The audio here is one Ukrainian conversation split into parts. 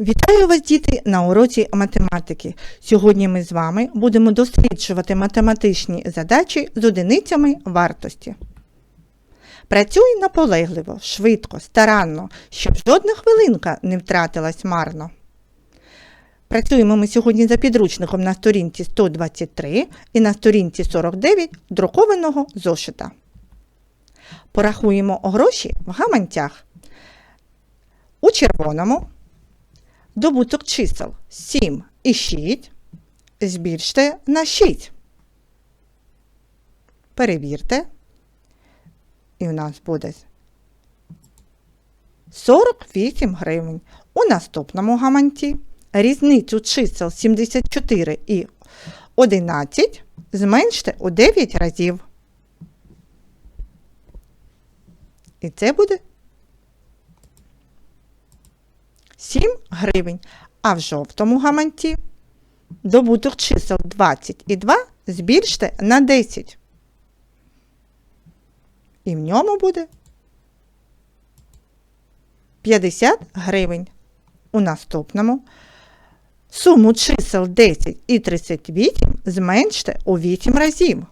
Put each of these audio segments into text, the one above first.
Вітаю вас, діти, на уроці математики. Сьогодні ми з вами будемо досліджувати математичні задачі з одиницями вартості. Працюй наполегливо, швидко, старанно, щоб жодна хвилинка не втратилась марно. Працюємо ми сьогодні за підручником на сторінці 123 і на сторінці 49 друкованого зошита. Порахуємо гроші в гаманцях. У червоному добуток чисел 7 і 6 збільште на 6. Перевірте. І у нас буде 48 гривень. У наступному гаманці різницю чисел 74 і 11 зменште у 9 разів. І це буде 7 гривень. А в жовтому гаманці добуток чисел 20 і 2 збільште на 10. І в ньому буде 50 гривень. У наступному суму чисел 10 і 38 зменште у 8 разів.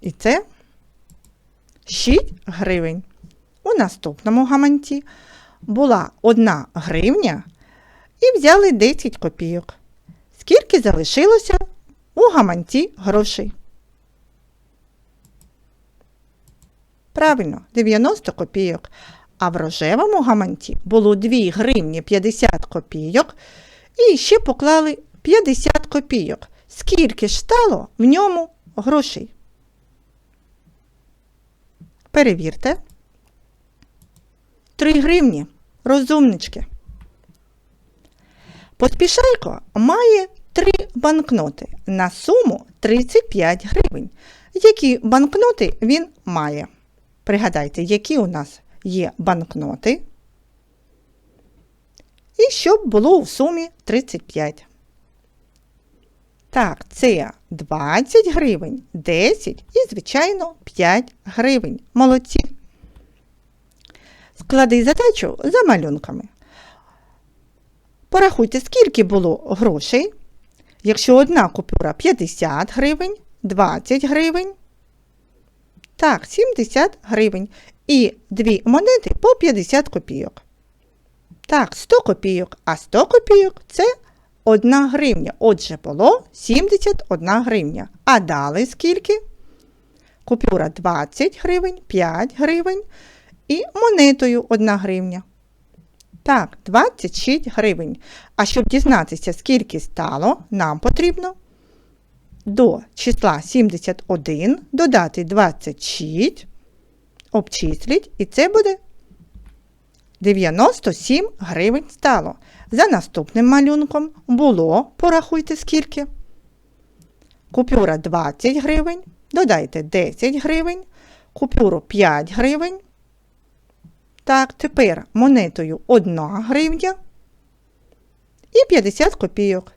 І це 6 гривень. У наступному гаманці була 1 гривня і взяли 10 копійок. Скільки залишилося у гаманці грошей? Правильно, 90 копійок. А в рожевому гаманці було 2 гривні 50 копійок і ще поклали 50 копійок. Скільки ж стало в ньому грошей? Перевірте. 3 гривні. Розумнички. Поспішайко має 3 банкноти на суму 35 гривень. Які банкноти він має? Пригадайте, які у нас є банкноти. І щоб було в сумі 35. Так, це 20 гривень, 10 і, звичайно, 5 гривень. Молодці. Склади задачу за малюнками. Порахуйте, скільки було грошей. Якщо одна купюра 50 гривень, 20 гривень. Так, 70 гривень. І дві монети по 50 копійок. Так, 100 копійок, а 100 копійок це 1 гривня. Отже, було 71 гривня. А далі скільки? Купюра 20 гривень, 5 гривень і монетою 1 гривня. Так, 26 гривень. А щоб дізнатися, скільки стало, нам потрібно до числа 71 додати 26, обчисліть, і це буде 97 гривень стало. За наступним малюнком було, порахуйте скільки. Купюра 20 гривень, додайте 10 гривень, купюру 5 гривень. Так, тепер монетою 1 гривня і 50 копійок.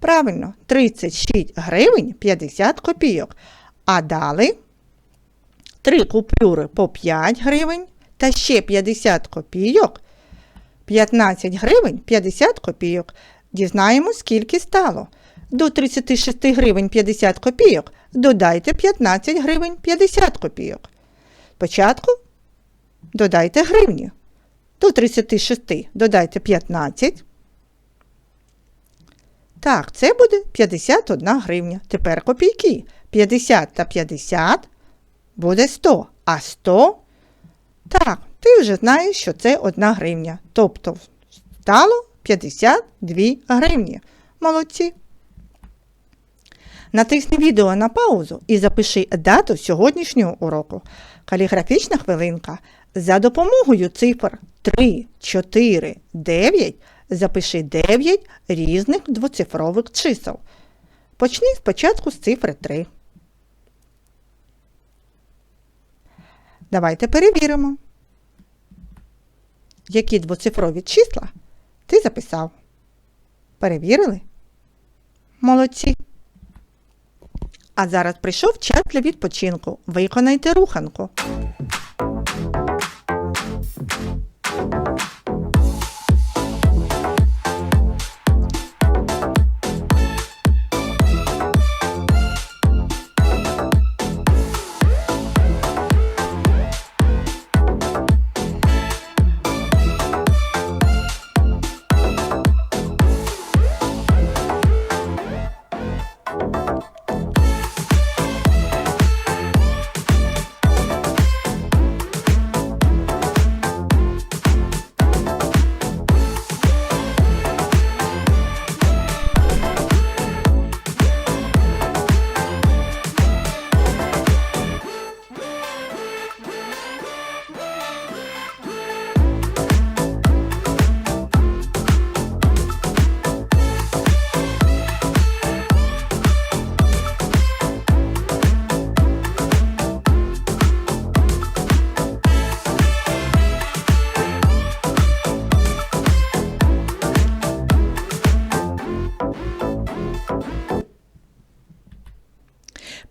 Правильно, 36 гривень 50 копійок. А далі 3 купюри по 5 гривень та ще 50 копійок. 15 гривень 50 копійок. Дізнаємо, скільки стало. До 36 гривень 50 копійок додайте 15 гривень 50 копійок. Спочатку додайте гривні. До 36 додайте 15. Так, це буде 51 гривня. Тепер копійки. 50 та 50 буде 100. А 100 так, ти вже знаєш, що це 1 гривня. Тобто стало 52 гривні. Молодці. Натисни відео на паузу і запиши дату сьогоднішнього уроку. Каліграфічна хвилинка. За допомогою цифр 3, 4, 9 запиши 9 різних двоцифрових чисел. Почни спочатку з цифри 3. Давайте перевіримо, які двоцифрові числа ти записав. Перевірили? Молодці. А зараз прийшов час для відпочинку. Виконайте руханку.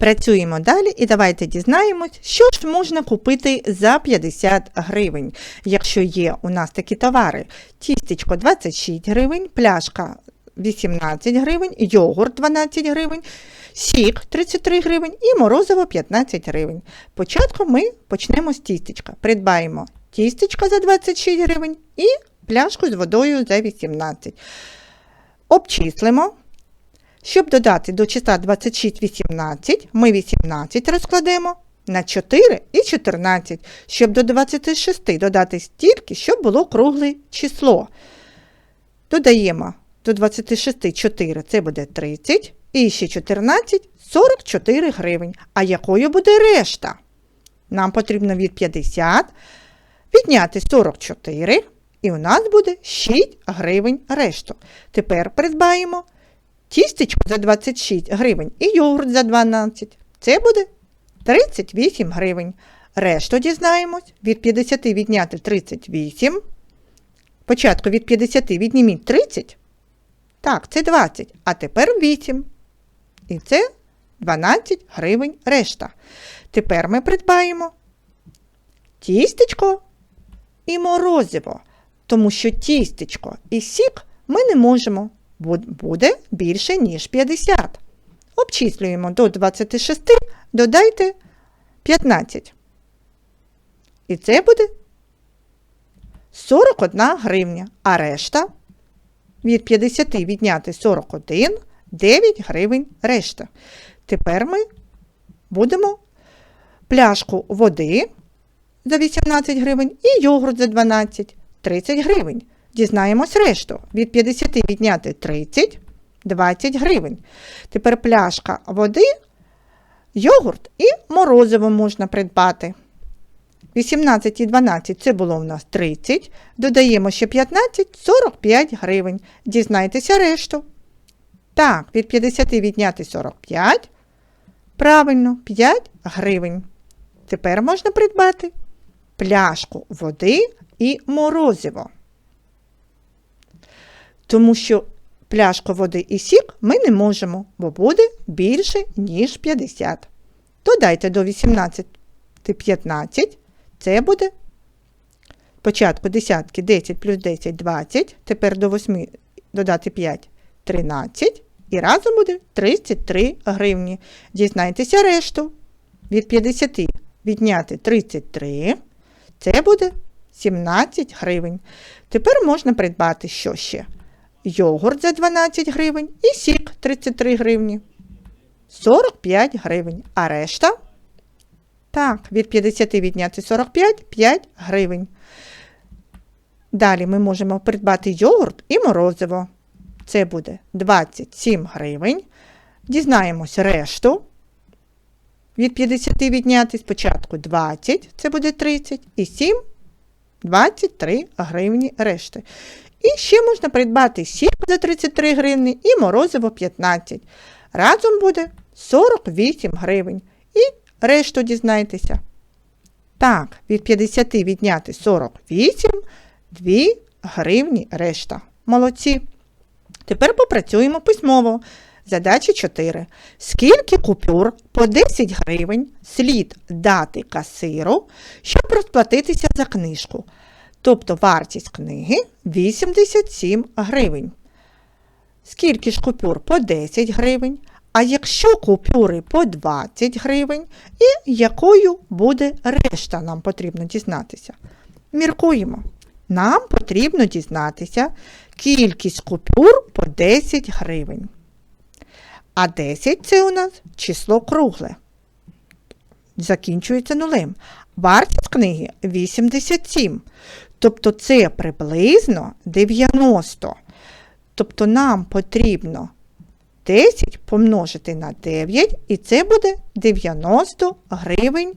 Працюємо далі і давайте дізнаємось, що ж можна купити за 50 гривень. Якщо є у нас такі товари: тістечко 26 гривень, пляшка 18 гривень, йогурт 12 гривень, сік 33 гривень і морозиво 15 гривень. Спочатку ми почнемо з тістечка. Придбаємо тістечко за 26 гривень і пляшку з водою за 18. Обчислимо. Щоб додати до числа 26 18, ми 18 розкладемо на 4 і 14, щоб до 26 додати стільки, щоб було кругле число. Додаємо до 26 4, це буде 30, і ще 14 44 гривень. А якою буде решта? Нам потрібно від 50 відняти 44, і у нас буде 6 гривень решту. Тепер придбаємо тістечко за 26 гривень і йогурт за 12. Це буде 38 гривень. Решту дізнаємось. Від 50 відняти 38. Спочатку від 50 відніміть 30. Так, це 20. А тепер 8. І це 12 гривень решта. Тепер ми придбаємо тістечко і морозиво. Тому що тістечко і сік ми не можемо буде більше, ніж 50. Обчислюємо до 26, додайте 15. І це буде 41 гривня, а решта від 50 відняти 41, 9 гривень решта. Тепер ми будемо пляшку води за 18 гривень і йогурт за 12, 30 гривень. Дізнаємось решту. Від 50 відняти 30, 20 гривень. Тепер пляшка води, йогурт і морозиво можна придбати. 18 і 12 це було у нас 30. Додаємо ще 15 45 гривень. Дізнайтеся решту. Так, від 50 відняти 45. Правильно, 5 гривень. Тепер можна придбати пляшку води і морозиво тому що пляшку води і сік ми не можемо, бо буде більше, ніж 50. Додайте до 18 15, це буде спочатку десятки 10 плюс 10 20, тепер до 8 додати 5 13. І разом буде 33 гривні. Дізнайтеся решту. Від 50 відняти 33, це буде 17 гривень. Тепер можна придбати що ще? Йогурт за 12 гривень і сік 33 гривні. 45 гривень. А решта? Так, від 50 відняти 45 5 гривень. Далі ми можемо придбати йогурт і морозиво. Це буде 27 гривень. Дізнаємось решту. Від 50 відняти спочатку 20, це буде 30, і 7 23 гривні решти. І ще можна придбати сік за 33 гривні і морозиво 15. Разом буде 48 гривень. І решту дізнайтеся. Так, від 50 відняти 48, 2 гривні решта. Молодці. Тепер попрацюємо письмово. Задача 4. Скільки купюр по 10 гривень слід дати касиру, щоб розплатитися за книжку? Тобто вартість книги 87 гривень. Скільки ж купюр по 10 гривень? А якщо купюри по 20 гривень, і якою буде решта, нам потрібно дізнатися. Міркуємо. Нам потрібно дізнатися кількість купюр по 10 гривень. А 10 це у нас число кругле. Закінчується нулем. Вартість книги 87. Тобто це приблизно 90. Тобто нам потрібно 10 помножити на 9, і це буде 90 гривень.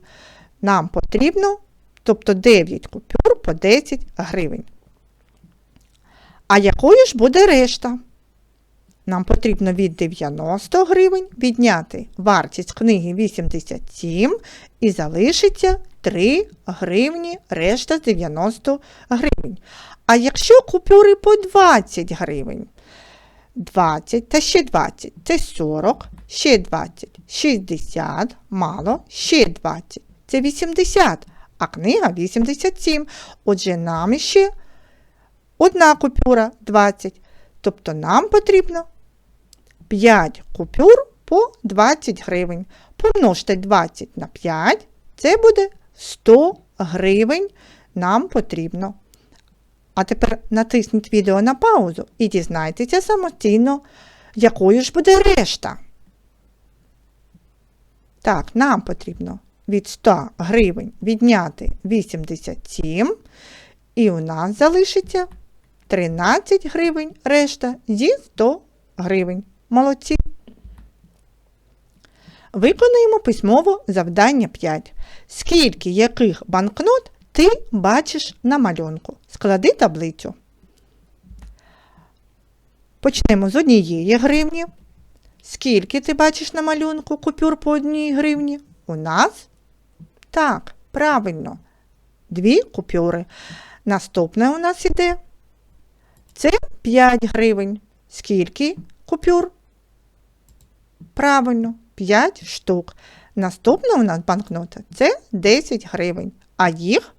Нам потрібно, тобто 9 купюр по 10 гривень. А якою ж буде решта? Нам потрібно від 90 гривень відняти вартість книги 87 і залишиться 3 гривні, решта 90 гривень. А якщо купюри по 20 гривень, 20 та ще 20 це 40, ще 20 60, мало, ще 20. Це 80, а книга 87. Отже, нам ще одна купюра 20. Тобто нам потрібно 5 купюр по 20 гривень. Помножте 20 на 5, це буде 100 гривень нам потрібно. А тепер натисніть відео на паузу і дізнайтеся самостійно, якою ж буде решта. Так, нам потрібно від 100 гривень відняти 87, і у нас залишиться 13 гривень решта зі 100 гривень. Молодці. Виконуємо письмово завдання 5. Скільки яких банкнот ти бачиш на малюнку? Склади таблицю. Почнемо з однієї гривні. Скільки ти бачиш на малюнку купюр по одній гривні? У нас? Так, правильно. Дві купюри. Наступне у нас іде. Це 5 гривень. Скільки купюр? Правильно, 5 штук. Наступна у нас банкнота це 10 гривень, а їх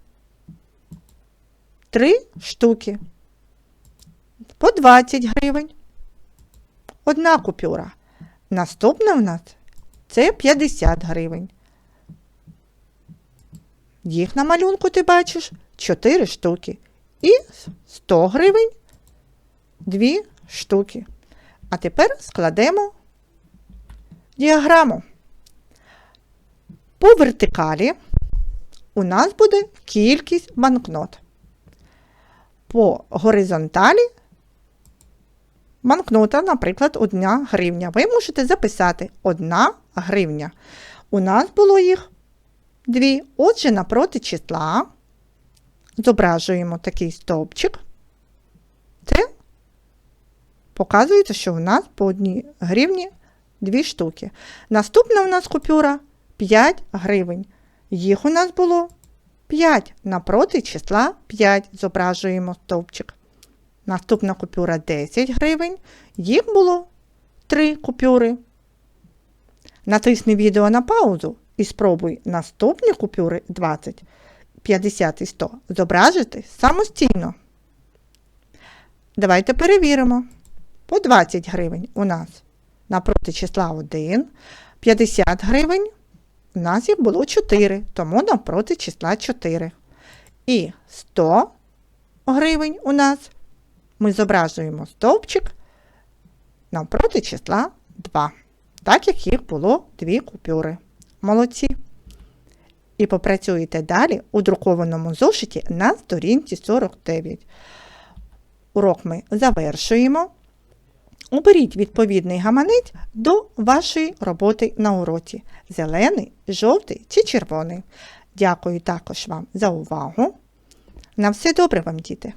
3 штуки. По 20 гривень. Одна купюра. Наступна у нас це 50 гривень. Їх на малюнку ти бачиш 4 штуки. І 100 гривень 2 штуки. А тепер складемо діаграму. По вертикалі у нас буде кількість банкнот. По горизонталі банкнота, наприклад, 1 гривня. Ви можете записати 1 гривня. У нас було їх 2. Отже, напроти числа зображуємо такий стовпчик. Показується, що у нас по 1 гривні 2 штуки. Наступна у нас купюра 5 гривень. Їх у нас було 5. Напроти числа 5 зображуємо стовпчик. Наступна купюра 10 гривень. Їх було 3 купюри. Натисни відео на паузу і спробуй наступні купюри 20, 50 і 100 зображити самостійно. Давайте перевіримо. По 20 гривень у нас напроти числа 1, 50 гривень. У нас їх було 4, тому навпроти числа 4. І 100 гривень у нас ми зображуємо стовпчик навпроти числа 2, так як їх було 2 купюри. Молодці. І попрацюєте далі у друкованому зошиті на сторінці 49. Урок ми завершуємо. Оберіть відповідний гаманець до вашої роботи на уроці. Зелений, жовтий чи червоний. Дякую також вам за увагу. На все добре вам, діти!